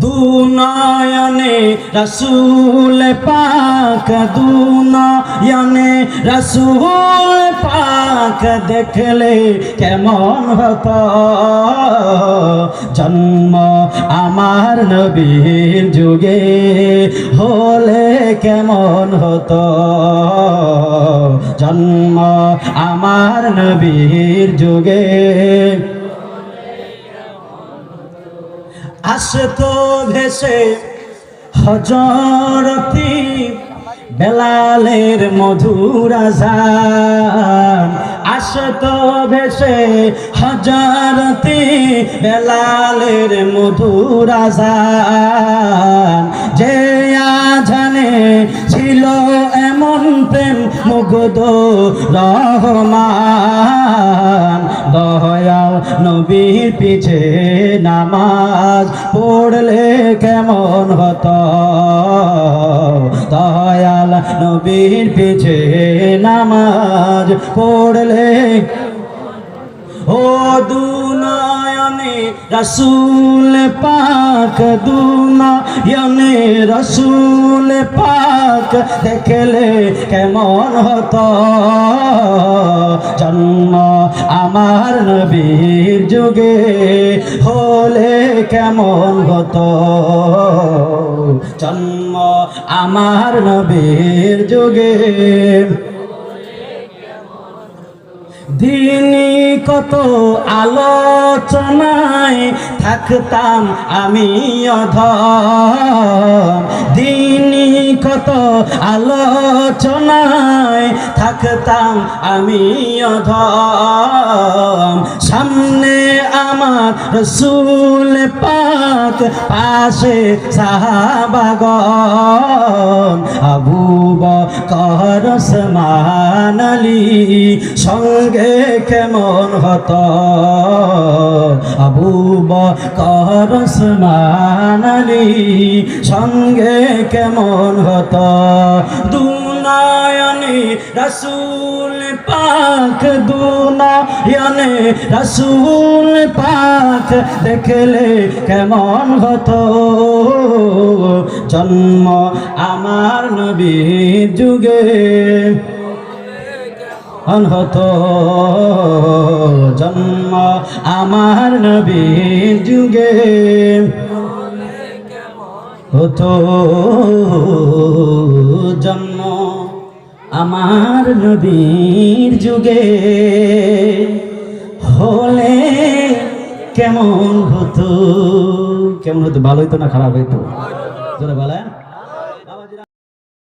দুনয়নে রসুল পাক, দুনয়নে রসুল পাক দেখলে কেমন হত? জন্ম আমার নবীর যুগে হলে কেমন হতো? জন্ম আমার নবীর যুগে আসতো ভেসে হজরতি বেলালের মধুর আজান। আসতো ভেসে হজরতি বেলালের মধুর আজান। যে আজানে ছিল এমন প্রেম মুগ্ধ রহমান। দয়াল নবীর পিছে নামাজ পড়লে কেমন হতো? দয়াল নবীর পিছে নামাজ পড়লে ও দুনয়নে রসুল পাক দুনয়নে রসুল পাক দেখলে কেমন হতো? জন্ম আমার নবীর যুগে হলে কেমন হতো? জন্ম আমার নবীর যুগে দিনী কত আলোচনায় থাকতাম আমি অধম। দিনী কত আলোচনায় থাকতাম আমি অধম। সামনে আমার রসুল পাক, পাশে সাহাবাগন আবু বকর ওসমান আলী? সঙ্গে কেমন হত? আবু বকর ওসমান আলী? সঙ্গে কেমন হত? দুনায়নে রসুল পাক, দুনায়নে রসুল পাক দেখলে কেমন হত? জন্ম আমার যুগে হতো জন্ম আমার নবীর যুগে হতো জন্ম আমার নবীর যুগে। হলে কেমন হতো? কেমন হতো? ভালো হতো না খারাপ হইতো? বলেন।